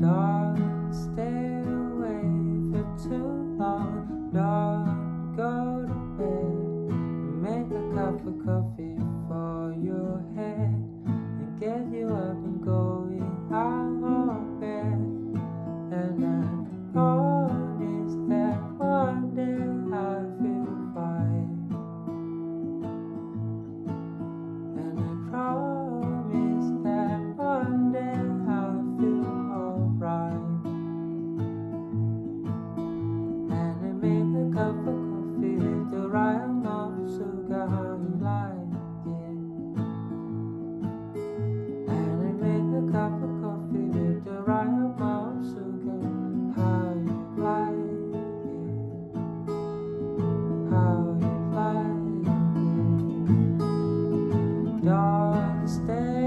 Don't stay away for too long. Don't go to bed. Make a cup of coffee. stay.